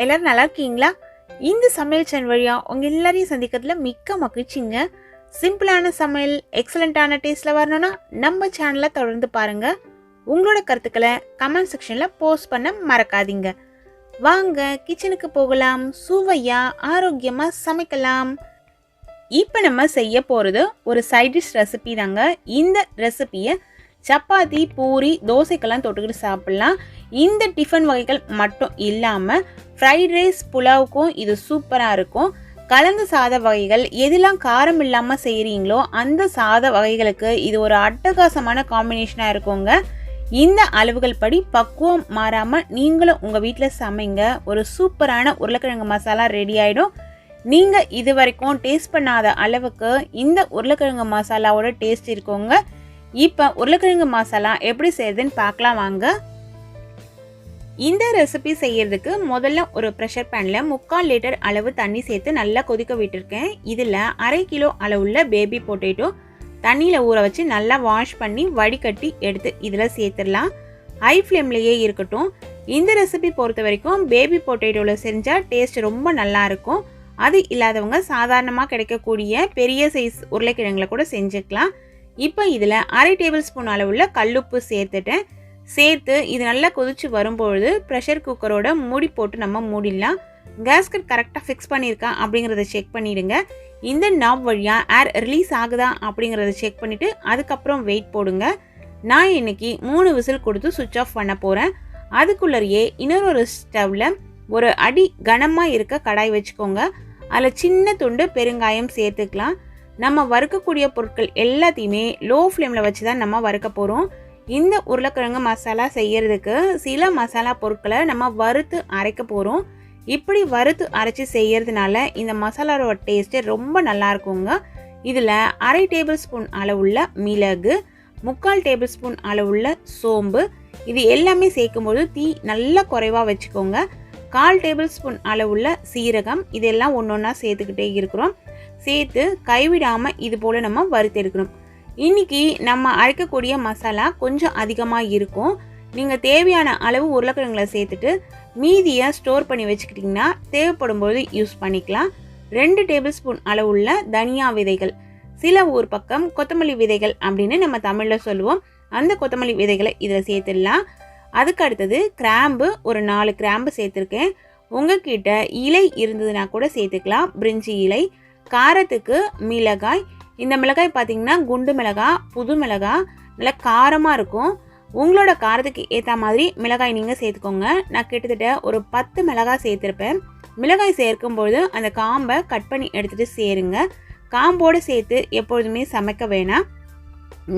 எல்லோரும் நல்லா இருக்கீங்களா? இந்த சமையல் சேனல் வழியாக உங்கள் எல்லாரையும் சந்திக்கிறதுல மிக்க மகிழ்ச்சிங்க. சிம்பிளான சமையல் எக்ஸலண்ட்டான டேஸ்ட்டில் வரணும்னா நம்ம சேனலை தொடர்ந்து பாருங்க. உங்களோட கருத்துக்களை கமெண்ட் செக்ஷனில் போஸ்ட் பண்ண மறக்காதீங்க. வாங்க கிச்சனுக்கு போகலாம் சுவையாக ஆரோக்கியமாக சமைக்கலாம். இப்போ நம்ம செய்ய போகிறது ஒரு சைட் டிஷ் ரெசிபி தாங்க. இந்த ரெசிபியை சப்பாத்தி பூரி தோசைக்கெல்லாம் தொட்டுக்கிட்டு சாப்பிட்லாம். இந்த டிஃபன் வகைகள் மட்டும் இல்லாமல் ஃப்ரைட் ரைஸ் புலாவுக்கும் இது சூப்பராக இருக்கும். கலந்த சாத வகைகள் எதெல்லாம் காரம் இல்லாமல் செய்கிறீங்களோ அந்த சாத வகைகளுக்கு இது ஒரு அட்டகாசமான காம்பினேஷனாக இருக்குங்க. இந்த அளவுகள் படி பக்குவம் மாறாமல் நீங்களும் உங்கள் வீட்டில் சமைங்க. ஒரு சூப்பரான உருளைக்கிழங்கு மசாலா ரெடி ஆகிடும் நீங்கள் இது வரைக்கும் டேஸ்ட் பண்ணாத அளவுக்கு இந்த உருளைக்கிழங்கு மசாலாவோட டேஸ்ட் இருக்குங்க. இப்போ உருளைக்கிழங்கு மசாலா எப்படி செய்யறதுன்னு பார்க்கலாம் வாங்க. இந்த ரெசிபி செய்யறதுக்கு முதல்ல ஒரு ப்ரெஷர் பேனில் முக்கால் லிட்டர் அளவு தண்ணி சேர்த்து நல்லா கொதிக்க விட்டுருக்கேன். இதில் அரை கிலோ அளவுள்ள பேபி பொட்டேட்டோ தண்ணியில் ஊற வச்சு நல்லா வாஷ் பண்ணி வடிகட்டி எடுத்து இதில் சேர்த்துடலாம். ஹை ஃப்ளேம்லேயே இருக்கட்டும். இந்த ரெசிபி பொறுத்த வரைக்கும் பேபி பொட்டேட்டோவில் செஞ்சால் டேஸ்ட் ரொம்ப நல்லா இருக்கும். அது இல்லாதவங்க சாதாரணமாக கிடைக்கக்கூடிய பெரிய சைஸ் உருளைக்கிழங்குல கூட செஞ்சுக்கலாம். இப்போ இதில் அரை டேபிள் ஸ்பூன் அளவுள்ள கல்லுப்பு சேர்த்துட்டேன். சேர்த்து இது நல்லா கொதிச்சு வரும்பொழுது ப்ரெஷர் குக்கரோட மூடி போட்டு நம்ம மூடிடலாம். கேஸ்கட் கரெக்டாக ஃபிக்ஸ் பண்ணியிருக்கா அப்படிங்கிறத செக் பண்ணிடுங்க. இந்த நாப் வழியாக ஏர் ரிலீஸ் ஆகுதா அப்படிங்கிறத செக் பண்ணிவிட்டு அதுக்கப்புறம் வெயிட் போடுங்க. நான் இன்னைக்கு மூணு விசில் கொடுத்து சுவிட்ச் ஆஃப் பண்ண போகிறேன் அதுக்குள்ளேயே இன்னொரு ஸ்டவ்வில் ஒரு அடி கனமாக இருக்க கடாய் வச்சுக்கோங்க. அதில் சின்ன துண்டு பெருங்காயம் சேர்த்துக்கலாம். நம்ம வறுக்கக்கூடிய பொருட்கள் எல்லாத்தையுமே லோ ஃப்ளேமில் வச்சு தான் நம்ம வறுக்க போகிறோம் இந்த உருளைக்கிழங்கு மசாலா செய்யறதுக்கு சில மசாலா பொருட்களை நம்ம வறுத்து அரைக்க போகிறோம் இப்படி வறுத்து அரைச்சி செய்யறதுனால இந்த மசாலாவோட டேஸ்ட்டு ரொம்ப நல்லா இருக்குங்க. இதில் அரை டேபிள் ஸ்பூன் அளவுள்ள மிளகு முக்கால் டேபிள் ஸ்பூன் அளவுள்ள சோம்பு இது எல்லாமே சேர்க்கும்போது தீ நல்லா குறைவாக வச்சுக்கோங்க. கால் டேபிள் ஸ்பூன் அளவுள்ள சீரகம் இதெல்லாம் ஒன்று ஒன்றா சேர்த்துக்கிட்டே இருக்கிறோம். சேர்த்து கைவிடாமல் இது போல் நம்ம வறுத்தெடுக்கணும் இன்னைக்கு நம்ம அரைக்கக்கூடிய மசாலா கொஞ்சம் அதிகமாக இருக்கும். நீங்கள் தேவையான அளவு உருளைக்கிழங்குல சேர்த்துட்டு மீதியை ஸ்டோர் பண்ணி வச்சுக்கிட்டிங்கன்னா தேவைப்படும் போது யூஸ் பண்ணிக்கலாம். ரெண்டு டேபிள் ஸ்பூன் அளவுள்ள தனியா விதைகள். சில ஊர் பக்கம் கொத்தமல்லி விதைகள் அப்படின்னு நம்ம தமிழில் சொல்லுவோம். அந்த கொத்தமல்லி விதைகளை இதில் சேர்த்துடலாம். அதுக்கு அடுத்தது கிராம்பு ஒரு நாலு கிராம்பு சேர்த்துருக்கேன். உங்ககிட்ட இலை இருந்ததுன்னா கூட சேர்த்துக்கலாம். பிரிஞ்சி இலை காரத்துக்கு மிளகாய் இந்த மிளகாய் பார்த்தீங்கன்னா குண்டு மிளகாய் புது மிளகாய் நல்லா காரமாக இருக்கும். உங்களோட காரத்துக்கு ஏற்ற மாதிரி மிளகாய் நீங்கள் சேர்த்துக்கோங்க. நான் கிட்டத்தட்ட ஒரு பத்து மிளகாய் சேர்த்துருப்பேன். மிளகாய் சேர்க்கும்பொழுது அந்த காம்பை கட் பண்ணி எடுத்துகிட்டு சேருங்க. காம்போடு சேர்த்து எப்பொழுதுமே சமைக்க வேணாம்.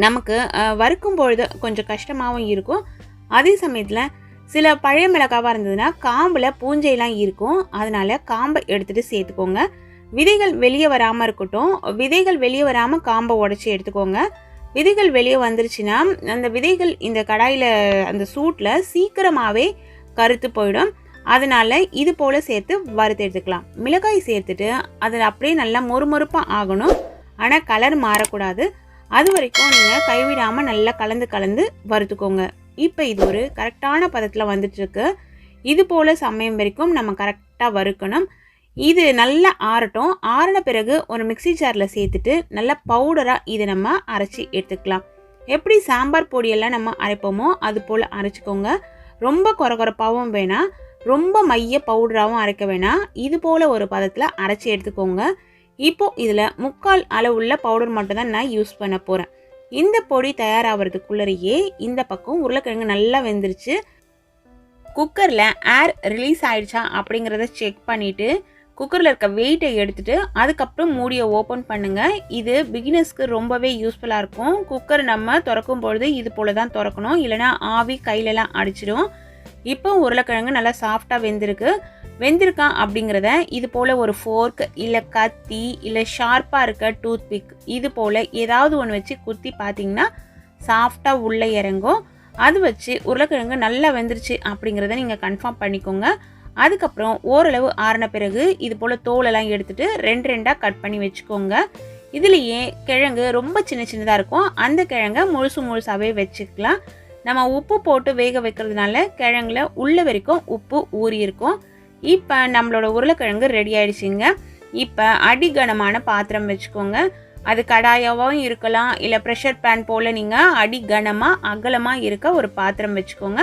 நமக்கு வறுக்கும் பொழுது கொஞ்சம் கஷ்டமாகவும் இருக்கும். அதே சமயத்தில் சில பழைய மிளகாவாக இருந்ததுன்னா காம்பில் பூஞ்சையெல்லாம் இருக்கும். அதனால காம்பை எடுத்துகிட்டு சேர்த்துக்கோங்க. விதைகள் வெளியே வராமல் இருக்கட்டும் விதைகள் வெளியே வராமல் காம்பை உடச்சி எடுத்துக்கோங்க. விதைகள் வெளியே வந்துருச்சுன்னா அந்த விதைகள் இந்த கடாயில் அந்த சூட்டில் சீக்கிரமாகவே கருத்து போயிடும். அதனால் இது போல் சேர்த்து வறுத்து எடுத்துக்கலாம். மிளகாய் சேர்த்துட்டு அதில் அப்படியே நல்லா மொறுமொறுப்பாக ஆகணும். ஆனால் கலர் மாறக்கூடாது. அது வரைக்கும் நீங்கள் கைவிடாமல் நல்லா கலந்து கலந்து வறுத்துக்கோங்க. இப்போ இது ஒரு கரெக்டான பதத்தில் வந்துட்டுருக்கு இது போல் சமயம் வரைக்கும் நம்ம கரெக்டாக வறுக்கணும். இது நல்லா ஆறட்டும். ஆறின பிறகு ஒரு மிக்ஸி ஜாரில் சேர்த்துட்டு நல்லா பவுடராக இதை நம்ம அரைச்சி எடுத்துக்கலாம். எப்படி சாம்பார் பொடியெல்லாம் நம்ம அரைப்போமோ அது போல் அரைச்சிக்கோங்க. ரொம்ப குறகுறப்பாகவும் வேணாம் ரொம்ப மைய பவுடராகவும் அரைக்க வேணாம் இது போல் ஒரு பதத்தில் அரைச்சி எடுத்துக்கோங்க. இப்போ இதில் முக்கால் அளவுள்ள பவுடர் மட்டும்தான் நான் யூஸ் பண்ண போகிறேன் இந்த பொடி தயாராகிறதுக்குள்ளேயே இந்த பக்கம் உருளைக்கிழங்கு நல்லா வெந்துருச்சு. குக்கரில் ஏர் ரிலீஸ் ஆயிடுச்சா அப்படிங்கிறத செக் பண்ணிவிட்டு குக்கரில் இருக்க வெயிட்டை எடுத்துட்டு அதுக்கப்புறம் மூடியை ஓப்பன் பண்ணுங்கள் இது பிகினர்ஸ்க்கு ரொம்பவே யூஸ்ஃபுல்லாக இருக்கும். குக்கர் நம்ம திறக்கும் பொழுது இது போல தான் திறக்கணும். இல்லைனா ஆவி கையிலலாம் அடிச்சிடும். இப்போ உருளைக்கிழங்கு நல்லா சாஃப்டாக வெந்திருக்கு. வெந்திருக்கா அப்படிங்கிறத இது போல் ஒரு ஃபோர்க் இல்லை கத்தி இல்லை ஷார்ப்பாக இருக்க டூத் பிக் இது போல் ஏதாவது ஒன்று வச்சு குத்தி பார்த்தீங்கன்னா சாஃப்டாக உள்ளே இறங்கும். அது வச்சு உருளைக்கிழங்கு நல்லா வெந்துருச்சு அப்படிங்கிறத நீங்கள் கன்ஃபார்ம் பண்ணிக்கோங்க. அதுக்கப்புறம் ஓரளவு ஆறின பிறகு இது போல் தோலெல்லாம் எடுத்துட்டு ரெண்டு ரெண்டாக கட் பண்ணி வச்சுக்கோங்க. இதுலேயே கிழங்கு ரொம்ப சின்ன சின்னதாக இருக்கும். அந்த கிழங்கை முழுசு முழுசாகவே வச்சுக்கலாம். நம்ம உப்பு போட்டு வேக வைக்கிறதுனால கிழங்குல உள்ள வரைக்கும் உப்பு ஊறி இருக்கும். இப்போ நம்மளோட உருளைக்கிழங்கு ரெடி ஆயிடுச்சுங்க. இப்போ அடிகனமான பாத்திரம் வச்சுக்கோங்க. அது கடாயாவும் இருக்கலாம். இல்லை ப்ரெஷர் பேன் போல் நீங்கள் அடிகனமாக அகலமாக இருக்க ஒரு பாத்திரம் வச்சுக்கோங்க.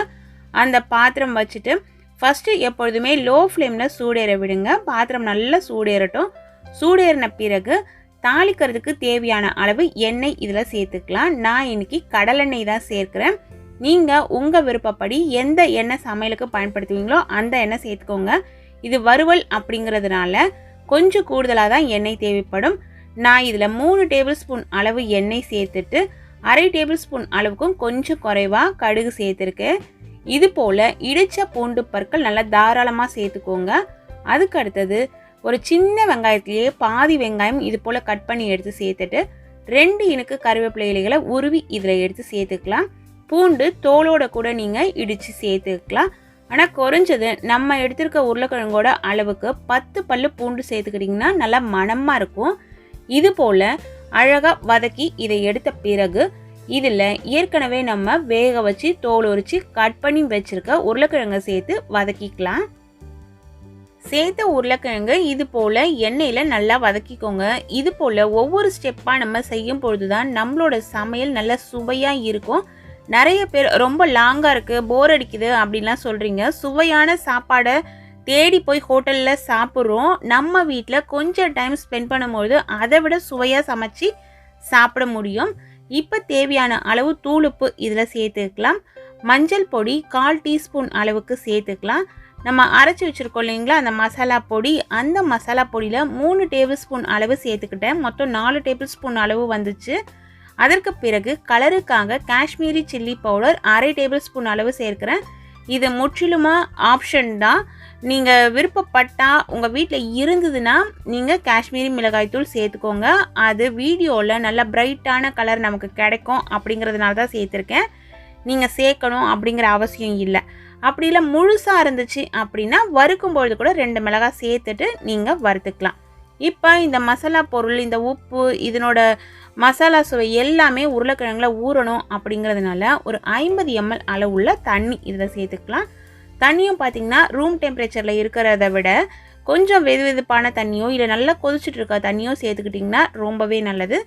அந்த பாத்திரம் வச்சுட்டு ஃபஸ்ட்டு எப்பொழுதுமே லோ ஃப்ளேமில் சூடேற விடுங்க. பாத்திரம் நல்லா சூடேறட்டும். சூடேறின பிறகு தாளிக்கிறதுக்கு தேவையான அளவு எண்ணெய் இதில் சேர்த்துக்கலாம். நான் இன்னைக்கு கடலெண்ணெய் தான் சேர்க்குறேன். நீங்கள் உங்கள் விருப்பப்படி எந்த எண்ணெய் சமையலுக்கு பயன்படுத்துவீங்களோ அந்த எண்ணெய் சேர்த்துக்கோங்க. இது வறுவல் அப்படிங்கிறதுனால கொஞ்சம் கூடுதலாக தான் எண்ணெய் தேவைப்படும். நான் இதில் மூணு டேபிள் ஸ்பூன் அளவு எண்ணெய் சேர்த்துட்டு அரை டேபிள் ஸ்பூன் அளவுக்கும் கொஞ்சம் குறைவாக கடுகு சேர்த்துருக்கேன். இது போல் இடித்த பூண்டு பற்கள் நல்லா தாராளமாக சேர்த்துக்கோங்க. அதுக்கு அடுத்தது ஒரு சின்ன வெங்காயத்திலேயே பாதி வெங்காயம் இது போல் கட் பண்ணி எடுத்து சேர்த்துட்டு ரெண்டு இனுக்கு கருவேப்பிலை இலைகளை உருவி இதில் எடுத்து சேர்த்துக்கலாம். பூண்டு தோலோட கூட நீங்கள் இடித்து சேர்த்துக்கலாம். ஆனால் குறைஞ்சது நம்ம எடுத்திருக்க உருளைக்கிழங்கோட அளவுக்கு பத்து பல்லு பூண்டு சேர்த்துக்கிட்டிங்கன்னா நல்லா மணமாக இருக்கும். இது போல் அழகாக வதக்கி இதை எடுத்த பிறகு இதில் ஏற்கனவே நம்ம வேக வச்சு தோல் உரித்து கட் பண்ணி வச்சுருக்க உருளைக்கிழங்கை சேர்த்து வதக்கிக்கலாம். சேர்த்த உருளைக்கிழங்கு இது போல் எண்ணெயில் நல்லா வதக்கிக்கோங்க. இது போல் ஒவ்வொரு ஸ்டெப்பாக நம்ம செய்யும் பொழுது தான் நம்மளோட சமையல் நல்ல சுவையாக இருக்கும். நிறைய பேர் ரொம்ப லாங்காக இருக்குது போர் அடிக்குது அப்படின்லாம் சொல்கிறீங்க சுவையான சாப்பாடை தேடி போய் ஹோட்டலில் சாப்பிட்றோம். நம்ம வீட்டில் கொஞ்சம் டைம் ஸ்பெண்ட் பண்ணும்பொழுது அதை விட சுவையாக சமைச்சு சாப்பிட முடியும். இப்போ தேவையான அளவு தூளுப்பு இதில் சேர்த்துக்கலாம். மஞ்சள் பொடி கால் டீஸ்பூன் அளவுக்கு சேர்த்துக்கலாம். நம்ம அரைச்சி வச்சுருக்கோம் இல்லைங்களா அந்த மசாலா பொடி. அந்த மசாலா பொடியில் மூணு டேபிள் ஸ்பூன் அளவு சேர்த்துக்கிட்டேன். மொத்தம் நாலு டேபிள் ஸ்பூன் அளவு வந்துச்சு. அதற்கு பிறகு கலருக்காக காஷ்மீரி சில்லி பவுடர் அரை டேபிள் ஸ்பூன் அளவு சேர்க்குறேன். இது முற்றிலுமாக ஆப்ஷன் தான். நீங்கள் விருப்பப்பட்டால் உங்கள் வீட்டில் இருந்ததுன்னா நீங்கள் காஷ்மீரி மிளகாய்த்தூள் சேர்த்துக்கோங்க. அது வீடியோவில் நல்ல பிரைட்டான கலர் நமக்கு கிடைக்கும் அப்படிங்கிறதுனால தான் சேர்த்துருக்கேன். நீங்கள் சேர்க்கணும் அப்படிங்கிற அவசியம் இல்லை. அப்படி இல்லை முழுசாக இருந்துச்சு அப்படின்னா வறுக்கும் பொழுது கூட ரெண்டு மிளகாய் சேர்த்துட்டு நீங்கள் வறுத்துக்கலாம். இப்போ இந்த மசாலா பொருள் இந்த உப்பு இதனோட மசாலா சுவை எல்லாமே உருளைக்கிழங்குல ஊறணும் அப்படிங்கிறதுனால ஒரு ஐம்பது எம்எல் அளவுள்ள தண்ணி இதில் சேர்த்துக்கலாம். தண்ணியும் பார்த்தீங்கன்னா ரூம் டெம்பரேச்சரில் இருக்கிறத விட கொஞ்சம் வெது வெதுப்பான தண்ணியோ இல்லை நல்லா கொதிச்சுட்டு இருக்க தண்ணியோ சேர்த்துக்கிட்டிங்கன்னா ரொம்பவே நல்லது.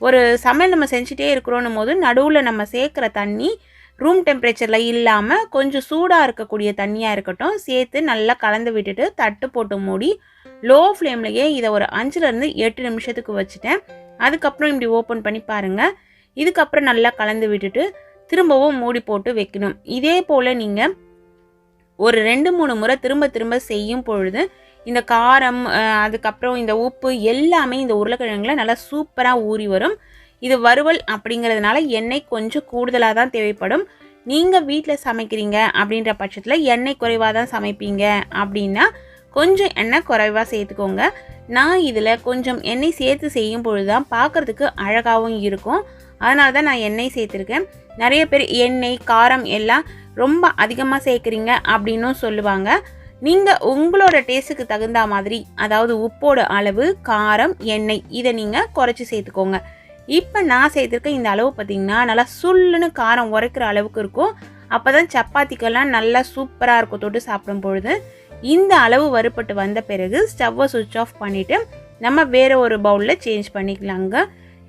ஒரு சமையல் நம்ம செஞ்சுட்டே இருக்கிறோன்னும் போது நடுவில் நம்ம சேர்க்குற தண்ணி ரூம் டெம்பரேச்சரில் இல்லாமல் கொஞ்சம் சூடாக இருக்கக்கூடிய தண்ணியாக இருக்கட்டும் சேர்த்து நல்லா கலந்து விட்டுட்டு தட்டு போட்டு மூடி லோ ஃப்ளேம்லேயே இதை ஒரு அஞ்சுலேருந்து எட்டு நிமிஷத்துக்கு வச்சுட்டேன். அதுக்கப்புறம் இப்படி ஓப்பன் பண்ணி பாருங்கள் இதுக்கப்புறம் நல்லா கலந்து விட்டுட்டு திரும்பவும் மூடி போட்டு வைக்கணும். இதே போல் நீங்கள் ஒரு ரெண்டு மூணு முறை திரும்ப திரும்ப செய்யும் பொழுது இந்த காரம் அதுக்கப்புறம் இந்த உப்பு எல்லாமே இந்த உருளைக்கிழங்குல நல்லா சூப்பராக ஊறி வரும். இது வறுவல் அப்படிங்கிறதுனால எண்ணெய் கொஞ்சம் கூடுதலாக தான் தேவைப்படும். நீங்கள் வீட்டில் சமைக்கிறீங்க அப்படின்ற பட்சத்தில் எண்ணெய் குறைவாக தான் சமைப்பீங்க அப்படின்னா கொஞ்சம் எண்ணெய் குறைவாக சேர்த்துக்கோங்க. நான் இதில் கொஞ்சம் எண்ணெய் சேர்த்து செய்யும் பொழுது தான் பார்க்குறதுக்கு அழகாகவும் இருக்கும். அதனால தான் நான் எண்ணெய் சேர்த்துருக்கேன். நிறைய பேர் எண்ணெய் காரம் எல்லாம் ரொம்ப அதிகமாக சேர்க்குறீங்க அப்படின்னும் சொல்லுவாங்க. நீங்கள் உங்களோட டேஸ்ட்டுக்கு தகுந்த மாதிரி அதாவது உப்போட அளவு காரம் எண்ணெய் இதை நீங்கள் குறைச்சி சேர்த்துக்கோங்க. இப்போ நான் சேர்த்துருக்க இந்த அளவு பார்த்தீங்கன்னா நல்லா சுல்லுன்னு காரம் உரைக்கிற அளவுக்கு இருக்கும். அப்போ தான் சப்பாத்திக்கெல்லாம் நல்லா சூப்பராக இருக்கும் தொட்டு சாப்பிடும் பொழுது. இந்த அளவு வறுபட்டு வந்த பிறகு ஸ்டவ்வை சுவிட்ச் ஆஃப் பண்ணிவிட்டு நம்ம வேறு ஒரு பவுலில் சேஞ்ச் பண்ணிக்கலாங்க.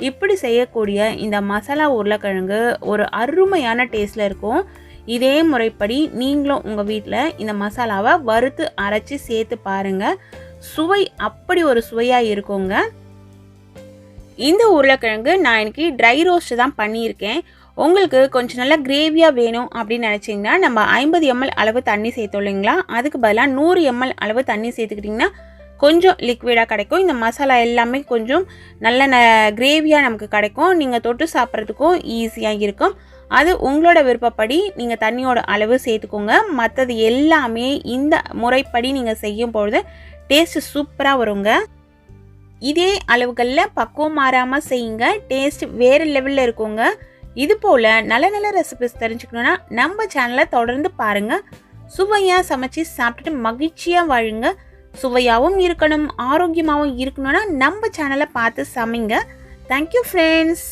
இப்படி செய்யக்கூடிய இந்த மசாலா உருளைக்கிழங்கு ஒரு அருமையான டேஸ்ட்டில் இருக்கும். இதே முறைப்படி நீங்களும் உங்கள் வீட்டில் இந்த மசாலாவை வறுத்து அரைச்சி சேர்த்து பாருங்கள் சுவை அப்படி ஒரு சுவையாக இருக்குங்க. இந்த உருளைக்கிழங்கு நான் இன்றைக்கி ட்ரை ரோஸ்ட் தான் பண்ணியிருக்கேன். உங்களுக்கு கொஞ்சம் நல்லா கிரேவியாக வேணும் அப்படின்னு நினச்சிங்கன்னா நம்ம ஐம்பது எம்எல் அளவு தண்ணி சேர்த்தோம் இல்லைங்களா? அதுக்கு பதிலாக நூறு எம்எல் அளவு தண்ணி சேர்த்துக்கிட்டிங்கன்னா கொஞ்சம் லிக்விடாக கிடைக்கும். இந்த மசாலா எல்லாமே கொஞ்சம் நல்ல ந கிரேவியாக நமக்கு கிடைக்கும். நீங்கள் தொட்டு சாப்பிட்றதுக்கும் ஈஸியாக இருக்கும். அது உங்களோட விருப்பப்படி நீங்கள் தண்ணியோட அளவு சேர்த்துக்கோங்க. மற்றது எல்லாமே இந்த முறைப்படி நீங்கள் செய்யும் பொழுது டேஸ்ட்டு சூப்பராக வருங்க. இதே அளவுகளில் பக்குவம் மாறாமல் செய்யுங்க. டேஸ்ட் வேறு லெவலில் இருக்குங்க. இது போல் நல்ல நல்ல ரெசிபிஸ் தெரிஞ்சுக்கணுன்னா நம்ம சேனலை தொடர்ந்து பாருங்கள் சுவையாக சமைச்சு சாப்பிட்டுட்டு மகிழ்ச்சியாக வாழுங்க. சுவையாகவும் இருக்கணும் ஆரோக்கியமாகவும் இருக்கணும்னா நம்ம சேனலை பார்த்து சமைங்க. Thank you friends